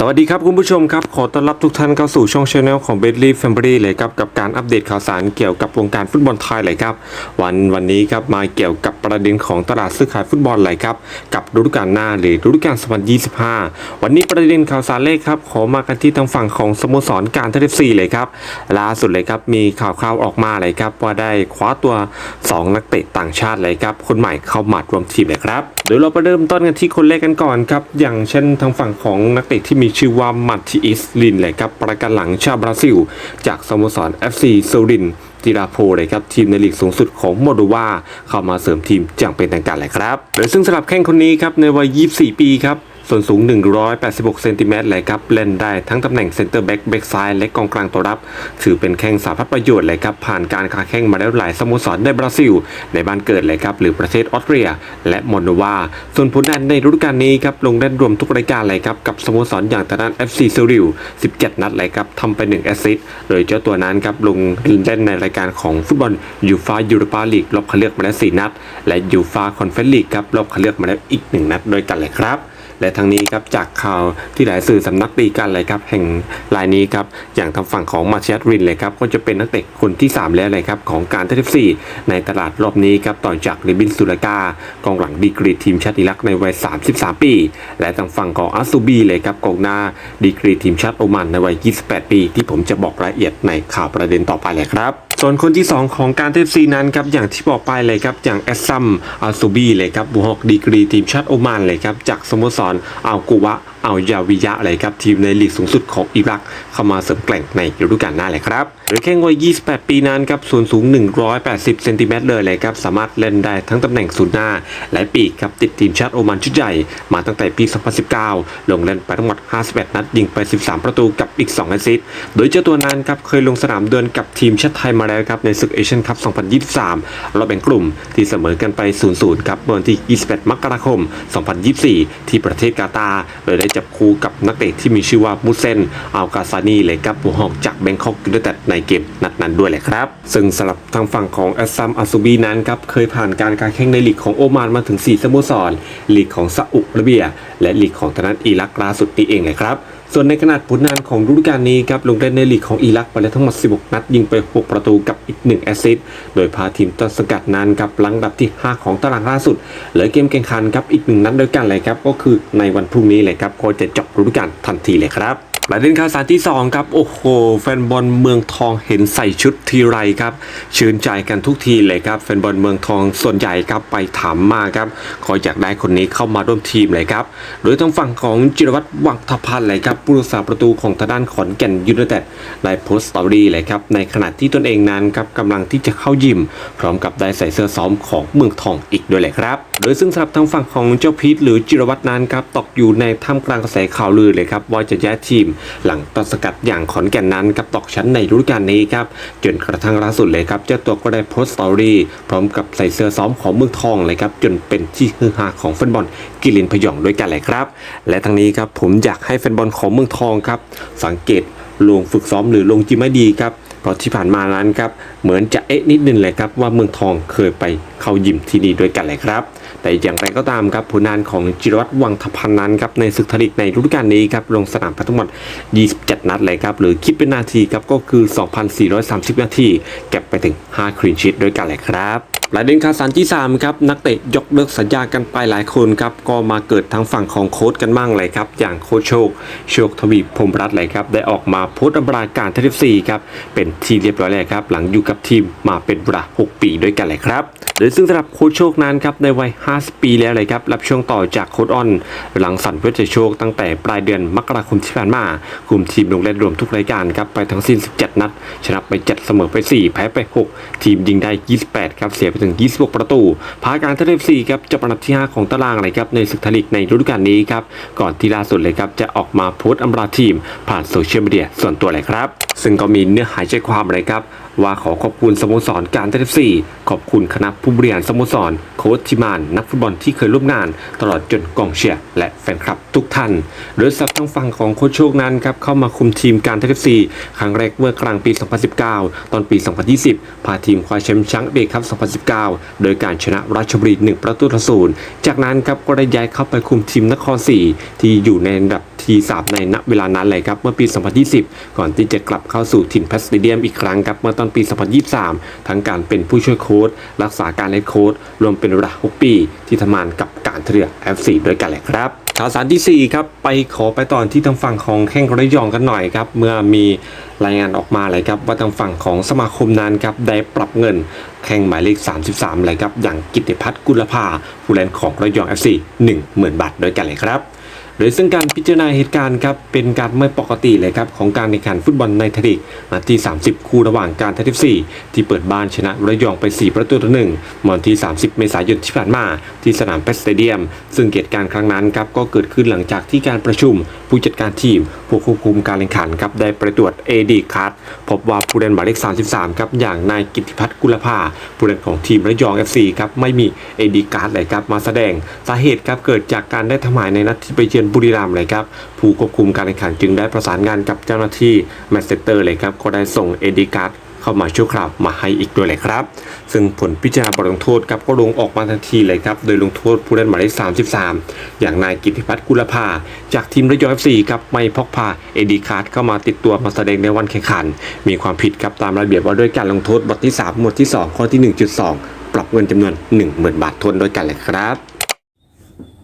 สวัสดีครับคุณผู้ชมครับ ขอต้อนรับทุกท่านเข้าสู่ช่องช anel ของ b e d l y Family เลยครับ กับการอัปเดตข่าวสารเกี่ยวกับวงการฟุตบอลไทยเลยครับ วันวันนี้ครับมาเกี่ยวกับประเด็นของตลาดซื้อขายฟุตบอลเลยครับ กับฤดูกาลหน้าหรือฤดูกาล2025 วันนี้ประเด็นข่าวสารเลขครับ ขอมากันที่ทางฝั่งของสโมสรการเทเลซีเลยครับล่าสุดเลยครับมีข่าวคราวออกมาเลยครับว่าได้คว้าตัว 2 นักเตะต่างชาติเลยครับคนใหม่เข้ามารวมทีมเลยครับเดี๋ยวเราไปเริ่มต้นกันที่คนแรกกันก่อนครับอย่างเช่นทางฝั่งของนักเตะที่มีชื่อว่ามัตติอิสลินเลยครับประกันหลังชาวบราซิล จากสโมสร FC โซรินติราโพเลยครับทีมในลีกสูงสุดของโมโดวาเข้ามาเสริมทีมอย่างเป็นทางการเลยครับโดยซึ่งสำหรับแข้งคนนี้ครับในวัย 24 ปีครับ ส่วนสูง 186 เซนติเมตรเลยครับ เล่นได้ทั้งตำแหน่งเซนเตอร์แบ็กแบ็กซ้ายและกองกลางตัวรับ ถือเป็นแข้งสาพัดประโยชน์เลยครับ ผ่านการค้าแข้งมาแล้วหลายสโมสรในบราซิล ในบ้านเกิดเลยครับ หรือประเทศออสเตรีย และมอนโดวา ส่วนผลงานในฤดูกาลนี้ครับ ลงเล่นรวมทุกรายการเลยครับ กับสโมสรอย่างทางด้น FC เซริล17 นัดเลยครับทำไป1แอสซิสต์โดยเจ้าตัวนั้นครับลงเล่นในรายการของฟุตบอลยูฟายูโรปาลีกรอบคัดเลือกมาแล้ว4นัด และยูฟาคอนเฟนลีกครับรอบคัดเลือกมาแล้วอีก 1 นัดด้วยกันเลยครับ และทั้งนี้ครับจากข่าวที่หลายสื่อสำนักตีกันเลยครับแห่งรายนี้ครับอย่างทางฝั่งของมาเชสรินเลยครับก็จะเป็นนักเตะคนที่ 3 แล้วเลยครับของการเทฟซีในตลาดรอบนี้ครับต่อจากลิบินสุลกากองหลังดีกรีทีมชาติอิรักในวัย 33 ปี และทางฝั่งของอาซูบีเลยครับกองหน้าดีกรีทีมชาติโอมันในวัย 28 ปี ที่ผมจะบอกรายละเอียดในข่าวประเด็นต่อไปเลยครับ ส่วนคนที่ 2 ของการเทฟซีนั้นครับอย่างที่บอกไปเลยครับอย่างแอสซัมอาซูบีเลยครับบุฮอกดีกรีทีมชาติโอมานเลยครับจากสโมสรอัลกุวะอัลยาวิยะเลยครับทีมในลีกสูงสุดของอิรักเข้ามาเสริมแกร่งในฤดูกาลหน้าเลยครับโดยแข้งวัย 28 ปีนั้นครับส่วนสูง 180 เซนติเมตรเลยเลยครับสามารถเล่นได้ทั้งตำแหน่งศูนย์หน้า และปีกครับติดทีมชาติโอมานชุดใหญ่มาตั้งแต่ปี 2019 ลงเล่นไปทั้งหมด 51 นัดยิงไป 13 ประตูกับอีก 2 แอสซิสต์โดยเจ้าตัวนั้นครับเคยลงสนามเดินกับทีมชาติไทยมาแล้วครับในศึกเอเชียนคัพ 2023 รอบแบ่งกลุ่มที่เสมอกันไป 0-0 ครับเมื่อวันที่21มกราคม 2024 ที่ประเทศกาตาร์โดยได้จับคู่กับนักเตะที่มีชื่อว่ามุเซนอัลกาซานีเลยครับผู้หอกจากแบงคอกยูไนเต็ดในเกมนัดนั้นด้วยแหละครับ ซึ่งสำหรับทางฝั่งของแอสซัมอาซูบีนั้นครับเคยผ่านการการแข่งในลีกของโอมานมาถึง 4 สโมสรลีกของซาอุอาระเบีย และลีกของทางด้านอิรักล่าสุดนี้เองเลยครับ ส่วนในขนาดผลงานของฤดูกาลนี้ครับลงเล่นในลีกของอิรักไปแล้วทั้งหมด 16 นัด ยิงไป 6 ประตูกับอีก 1 แอสซิสต์โดยพาทีมต้นสกัดนั้นครับลังดับที่ 5 ของตารางล่าสุด เหลือเกมแข่งขันครับอีก 1 นัดด้วยกันเลยครับก็คือในวันพรุ่งนี้เลยครับก็จะจบฤดูกาลทันทีเลยครับ ประเด็นข่าวสารที่ 2 ครับ โอ้โห แฟนบอลเมืองทองเห็นใส่ชุดทีไรครับ ชื่นใจกันทุกทีเลยครับ แฟนบอลเมืองทองส่วนใหญ่ครับไปถามมาครับขออยากได้คนนี้เข้ามาร่วมทีมเลยครับ โดยทางฝั่งของจิรวัตรวังทพันธ์เลยครับผู้รักษาประตูของทางด้านขอนแก่นยูไนเต็ดได้โพสต์สตอรี่เลยครับในขณะที่ตนเองนั้นครับกำลังที่จะเข้ายิม พร้อมกับได้ใส่เสื้อซ้อมของเมืองทองอีกด้วยเลยครับ โดยซึ่งสำหรับทางฝั่งของเจ้าพีทหรือจิรวัตรนั้นครับตกอยู่ในท่ามกลางกระแสข่าวลือเลยครับว่าจะย้ายทีมหลังต้นสกัดอย่างขอนแก่นนั้นครับตกชั้นในฤดูกาลนี้ครับจนกระทั่งล่าสุดเลยครับเจ้าตัวก็ได้โพสต์สตอรี่พร้อมกับใส่เสื้อซ้อมของเมืองทองเลยครับจนเป็นที่ฮือฮาของแฟนบอลกิลินพยองด้วยกันเลยครับ และทั้งนี้ครับผมอยากให้แฟนบอลของเมืองทองครับสังเกตลงฝึกซ้อมหรือลงจิมไม่ดีครับเพราะที่ผ่านมานั้นครับเหมือนจะเอ๊ะนิดนึงเลยครับว่าเมืองทองเคยไปเข้ายิมที่นี่ด้วยกันเลยครับ แต่อย่างไรก็ตามครับผลงานของจิรวัตรวังทพันนั้นครับในศึกทลิกในฤดูกาลนี้ครับลงสนามไปทั้งหมด 27 นัดเลยครับหรือคิดเป็นนาทีครับก็คือ 2,430 นาที เก็บไปถึง 5ครีนชีตด้วยกันเลยครับ ประเด็นข่าวสารที่ 3 ครับ นักเตะยกเลิกสัญญากันไปหลายคนครับ ก็มาเกิดทางฝั่งของโค้ชกันบ้างเลยครับ อย่างโค้ชโชค โชคทวีพรมรัตน์เลยครับ ได้ออกมาโพสต์อัปราการทฟซีครับ เป็นที่เรียบร้อยแล้วครับ หลังอยู่กับทีมมาเป็นเวลา6 ปีด้วยกันเลยครับโดยซึ่งสำหรับโค้ชโชคนั้นครับในวัย 50 ปีแล้วเลยครับ รับช่วงต่อจากโค้ชออน หลังสันเวชโชคตั้งแต่ปลายเดือนมกราคมที่ผ่านมาคุมทีมลงเล่นรวมทุกรายการครับไปทั้งสิ้น 17 นัดชนะไป7เสมอไป 4 แพ้ไป 6 ทีมยิงได้ 28 ครับเสียไปถึง 26 ประตูพาการเทเลฟซีครับจบอันดับที่ 5 ของตารางเลยครับในศึกทลีกในฤดูกาลนี้ครับก่อนที่ล่าสุดเลยครับจะออกมาโพสต์อำลาทีม ผ่านโซเชียลมีเดียส่วนตัวเลยครับ ซึ่งก็มีเนื้อหาใจความเลยครับว่าขอขอบคุณสโมสรการเทเลฟซีขอบคุณคณะผู้บริหารสโมสร โค้ชทีมาน นักฟุตบอลที่เคยร่วมงาน ตลอดจนกองเชียร์และแฟนคลับทุกท่าน โดยสับทางฝั่งของโค้ชโชคนั้นครับเข้ามาคุมทีมการเทเลฟซีครั้งแรกเมื่อกลางปี 2019 ตอนปี 2020 พาทีมคว้าแชมป์แชงเบครับ19 โดยการชนะราชบุรี 1 ประตูต่อศูนย์จากนั้นครับก็ได้ย้ายเข้าไปคุมทีมนครศรีที่อยู่ในอันดับทีสามในณเวลานั้นเลยครับเมื่อปี 2020 ก่อนที่จะกลับเข้าสู่ถิ่นแพสเตเดียมอีกครั้งครับเมื่อตอนปี 2023 ทั้งการเป็นผู้ช่วยโค้ชรักษาการเล่นโค้ชรวมเป็นเวลา 6 ปี ที่ทำงานกับการเถื่อ FC ด้วยกันแหละครับ ข่าวสารที่ 4 ครับ ไปขอไปตอนที่ทางฝั่งของแข้งระยองกันหน่อยครับ เมื่อมีรายงานออกมาเลยครับ ว่าทางฝั่งของสมาคมนั้นครับได้ปรับเงินแข่งหมายเลข 33 เลยครับ อย่างกิตติพัฒน์กุลภาผู้เล่นของระยอง FC 10,000 บาทด้วยกันเลยครับ โดยซึ่งการพิจารณาเหตุการณ์ครับเป็นการไม่ปกติเลยครับของการแข่งขันฟุตบอลในไทยลีกนัดที่ 30 คู่ระหว่างการทัที4ที่เปิดบ้านชนะระยองไป 4 ประตูต่อหนึ่งเมื่อวันที่ 30 เมษายนที่ผ่านมา ที่สนามเพชรสเตเดียม ซึ่งเหตุการณ์ครั้งนั้นครับก็เกิดขึ้นหลังจากที่การประชุม ผู้จัดการทีม ผู้ควบคุมการแข่งขันครับได้ไปตรวจ AD คัดพบว่าผู้เล่นหมายเลข 33ครับอย่างนายกิติพัฒน์กุลภาผู้เล่นของทีมระยอง FC ครับไม่มี AD คัดเลยครับมาแสดงสาเหตุครับเกิดจากการได้ทำหมายในนัดที่ไปเยือนบุรีรัมย์เลยครับผู้ควบคุมการแข่งขันจึงได้ประสานงานกับเจ้าหน้าที่แมตเซเตอร์เลยครับก็ได้ส่ง AD คัดเข้ามาชั่วคราวมาให้อีกด้วยเลยครับ ซึ่งผลพิจารณาบทลงโทษครับก็ลงออกมาทันทีเลยครับ โดยลงโทษผู้เล่นหมายเลข 33 อย่างนายกิติพัฒน์กุลภา จากทีมระยอง FC ครับไม่พกพาเอดีคาร์ดเข้ามาติดตัวมาแสดงในวันแข่งขัน มีความผิดครับตามระเบียบว่าด้วยการลงโทษบทที่ 3 หมวดที่ 2 ข้อที่ 1.2 ปรับเงินจำนวน 10,000 บาททวนด้วยกันเลยครับ